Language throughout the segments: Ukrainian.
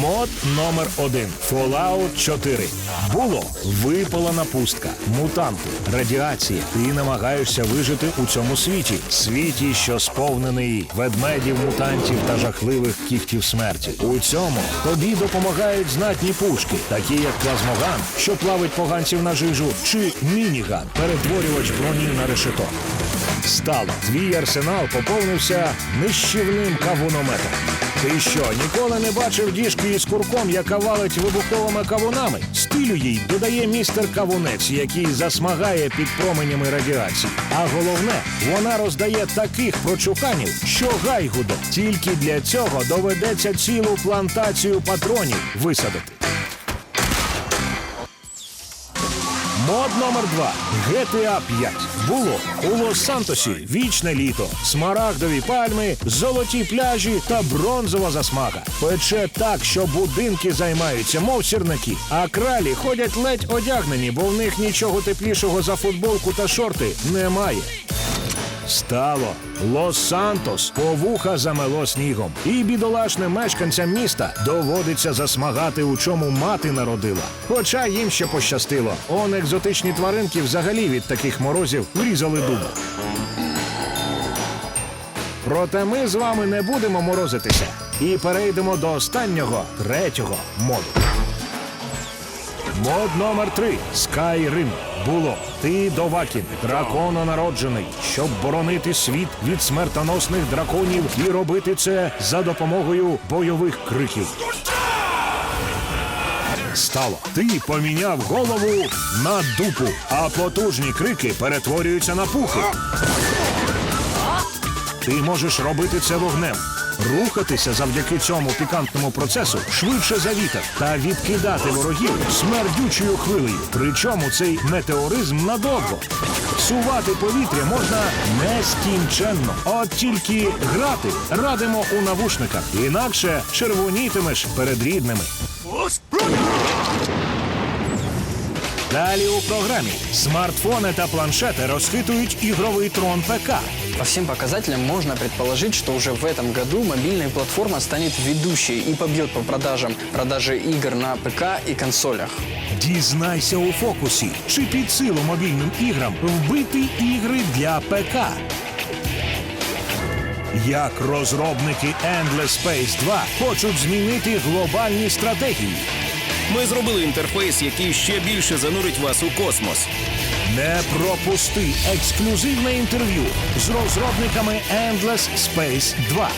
Мод номер один Fallout 4. Було випалена пустка, мутанти, радіація. Ти намагаєшся вижити у цьому світі. Світі, що сповнений ведмедів, мутантів та жахливих кіхтів смерті. У цьому тобі допомагають знатні пушки, такі як плазмоган, що плавить поганців на жижу, чи мініган, перетворювач броні на решето. Стало. Твій арсенал поповнився нищівним кавунометом. Ти що, ніколи не бачив діжки із курком, яка валить вибуховими кавунами? Стилю їй додає містер Кавунець, який засмагає під променями радіації. А головне, вона роздає таких прочуханів, що гайгудо. Тільки для цього доведеться цілу плантацію патронів висадити. Мод номер 2 GTA 5. Було у Лос-Сантосі вічне літо, смарагдові пальми, золоті пляжі та бронзова засмага. Пече так, що будинки займаються, мов сірники, а кралі ходять ледь одягнені, бо в них нічого теплішого за футболку та шорти немає. Стало Лос-Сантос повуха замело снігом, і бідолашним мешканцям міста доводиться засмагати, у чому мати народила. Хоча їм ще пощастило. Он екзотичні тваринки взагалі від таких морозів врізали дуба. Проте ми з вами не будемо морозитися і перейдемо до останнього третього моду. Мод номер три Скайрим. Було ти Довакін, дракононароджений, щоб боронити світ від смертоносних драконів і робити це за допомогою бойових криків. Стало. Ти поміняв голову на дупу, а потужні крики перетворюються на пухи. Ти можеш робити це вогнем. Рухатися завдяки цьому пікантному процесу швидше за вітер та відкидати ворогів смердючою хвилею. Причому цей метеоризм надовго. Сувати повітря можна нескінченно. От тільки грати радимо у навушниках, інакше червонітимеш перед рідними. Далі у програмі смартфони та планшети розхитують ігровий трон ПК. По всем показателям можно предположить, что уже в этом году мобильная платформа станет ведущей и побьет по продажам продажи игр на ПК и консолях. Дізнайся у фокусі, чи під силу мобільним іграм вбити ігри для ПК. Як розробники Endless Space 2 хочуть змінити глобальні стратегії. Ми зробили інтерфейс, який ще більше занурить вас у космос. Не пропусти ексклюзивне інтерв'ю з розробниками Endless Space 2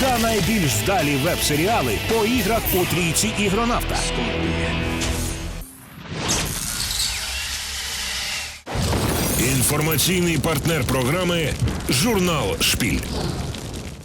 та найбільш вдалі веб-серіали по іграх у трійці ігронавта. Інформаційний партнер програми Журнал Шпіль.